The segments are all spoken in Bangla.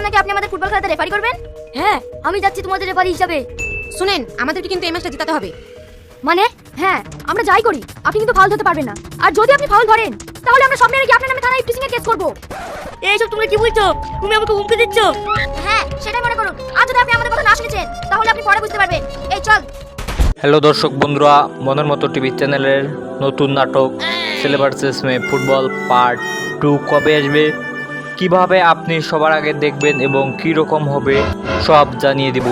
শুনলাম নাকি আপনি আমাদের ফুটবল খেলাতে রেফারি করবেন? হ্যাঁ আমি যাচ্ছি তোমাদের রেফারি হিসাবে। শুনেন আমাদেরকে কিন্তু এই ম্যাচটা জিতাতে হবে। মানে? হ্যাঁ আমরা যাই করি। আপনি কিন্তু ফাউল ধরতে পারবেন না। আর যদি আপনি ফাউল ধরেন তাহলে আমরা সব মেরে কি আপনার নামে থানায় ইফটিসিং এর কেস করব। এইসব তুমি কি বলছো? তুমি আমাকে হুমকি দিচ্ছ? হ্যাঁ সেটাই মনে করুন। আর যদি আপনি আমাদের কথা না শুনেছেন তাহলে আপনি পরে বুঝতে পারবেন। এই চল। হ্যালো দর্শক বন্ধুরা মনের মতো টিভি চ্যানেলের নতুন নাটক সিলেবার্সেস মে ফুটবল পার্ট টু কবে আসবে? কীভাবে আপনি সবার আগে দেখবেন এবং কি রকম হবে সব জানিয়ে দিব।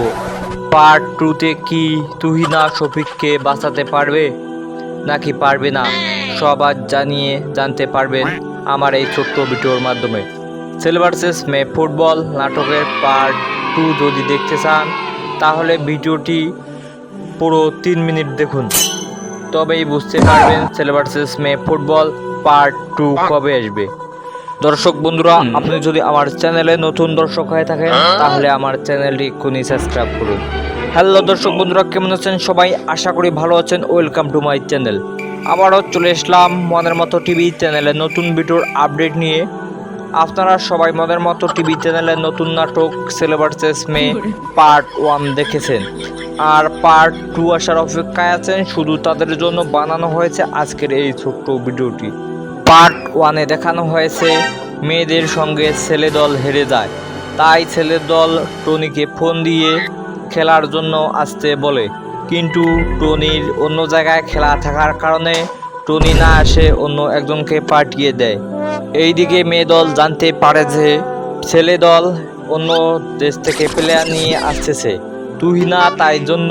পার্ট টুতে কি তুহিনা শফিককে বাঁচাতে পারবে নাকি পারবে না, সব আজ জানিয়ে জানতে পারবেন আমার এই ছোট্ট ভিডিওর মাধ্যমে। সিলভার্সেস মে ফুটবল নাটকের পার্ট টু যদি দেখতে চান, তাহলে ভিডিওটি পুরো তিন মিনিট দেখুন। তবেই বুঝতে পারবেন সিলেবার্সেস মে ফুটবল পার্ট টু কবে আসবে। দর্শক বন্ধুরা, আপনি যদি আমার চ্যানেলে নতুন দর্শক হয়ে থাকেন, তাহলে আমার চ্যানেলটি এক্ষুনি সাবস্ক্রাইব করুন। হ্যালো দর্শক বন্ধুরা, কেমন আছেন সবাই? আশা করি ভালো আছেন। ওয়েলকাম টু মাই চ্যানেল আবারও চলে আসলাম মনের মতো টিভি চ্যানেলে নতুন ভিডিওর আপডেট নিয়ে। আপনারা সবাই মনের মতো টিভি চ্যানেলে নতুন নাটক সিলেবার্সেস মে পার্ট ওয়ান দেখেছেন। আর পার্ট টু আসার অপেক্ষায় আছেন, শুধু তাদের জন্য বানানো হয়েছে আজকের এই ছোট্ট ভিডিওটি। পার্ট ওয়ানে দেখানো হয়েছে, মেয়েদের সঙ্গে ছেলে দল হেরে যায়। তাই ছেলে দল টনিকে ফোন দিয়ে খেলার জন্য আসতে বলে। কিন্তু টনির অন্য জায়গায় খেলা থাকার কারণে টনি না আসে অন্য একজনকে পাঠিয়ে দেয়। এইদিকে মেয়ে দল জানতে পারে যে ছেলে দল অন্য দেশ থেকে প্লেয়ার নিয়ে আসতেছে। তুহিনা তাই জন্য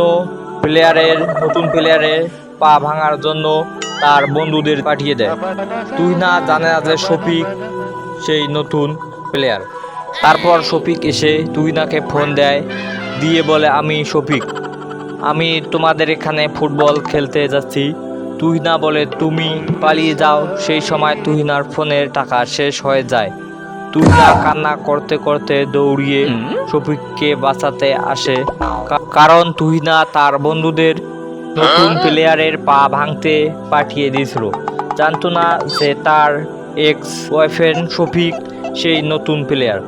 প্লেয়ারের নতুন প্লেয়ারের পা ভাঙার জন্য তার বন্ধুদের পাঠিয়ে দেয়। তুই না জানে যে শফিক সেই নতুন প্লেয়ার তারপর শফিক এসে তুহিনাকে ফোন দেয় দিয়ে বলে আমি শফিক। আমি তোমাদের এখানে ফুটবল খেলতে যাচ্ছি। তুহিনা বলে তুমি পালিয়ে যাও সেই সময় তুহিনার ফোনের টাকা শেষ হয়ে যায়। তুহিনা কান্না করতে করতে দৌড়িয়ে শফিককে বাঁচাতে আসে। কারণ তুহিনা তার বন্ধুদের নতুন প্লেয়ারের পা ভাঙতে পাঠিয়ে দিয়েছিল। জানতো না যে তার এক্স বয়ফ্রেন্ড শফিক সেই নতুন প্লেয়ার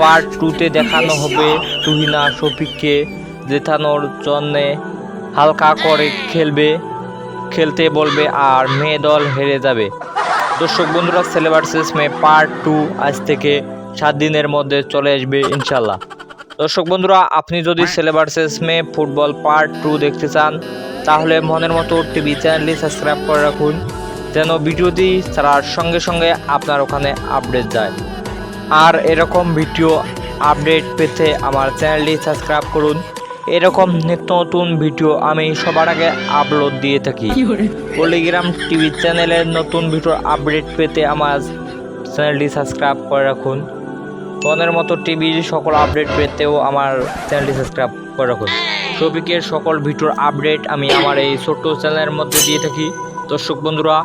পার্ট টুতে দেখানো হবে তুহিনা শফিককে জেতানোর জন্যে হালকা করে খেলবে খেলতে বলবে আর মেয়ে দল হেরে যাবে। দর্শক বন্ধুরা সিলেবার্সেস মে পার্ট টু আজ থেকে সাত দিনের মধ্যে চলে আসবে ইনশাল্লাহ দর্শক বন্ধুরা আপনি যদি সিলেবার্সেস মে ফুটবল পার্ট টু দেখতে চান তাহলে মনের মতো টিভি চ্যানেলটি সাবস্ক্রাইব করে রাখুন যেন ভিডিওটি ছাড়ার সঙ্গে সঙ্গে আপনার ওখানে আপডেট যায়। আর এরকম ভিডিও আপডেট পেতে আমার চ্যানেলটি সাবস্ক্রাইব করুন। এরকম নিত্য নতুন ভিডিও আমি সবার আগে আপলোড দিয়ে থাকি। পলিগ্রাম টিভি চ্যানেলের নতুন ভিডিও আপডেট পেতে আমার চ্যানেলটি সাবস্ক্রাইব করে রাখুন। মনের মতো টিভির সকল আপডেট পেতেও আমার চ্যানেলটি সাবস্ক্রাইব করে রাখুন। শফিকের সকল ভিডিওর আপডেট আমি আমার এই ছোট্ট চ্যানেলের মধ্যে দিয়ে থাকি। দর্শক বন্ধুরা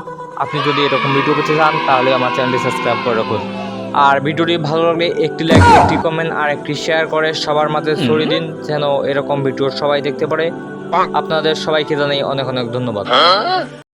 আপনি যদি এরকম ভিডিও পেতে চান তাহলে আমার চ্যানেলটি সাবস্ক্রাইব করে রাখুন। আর ভিডিওটি ভালো লাগলে একটি লাইক একটি কমেন্ট আর একটি শেয়ার করে সবার মাঝে ছড়িয়ে দিন যেন এরকম ভিডিও সবাই দেখতে পারে। আপনাদের সবাইকে জানাই অনেক অনেক ধন্যবাদ।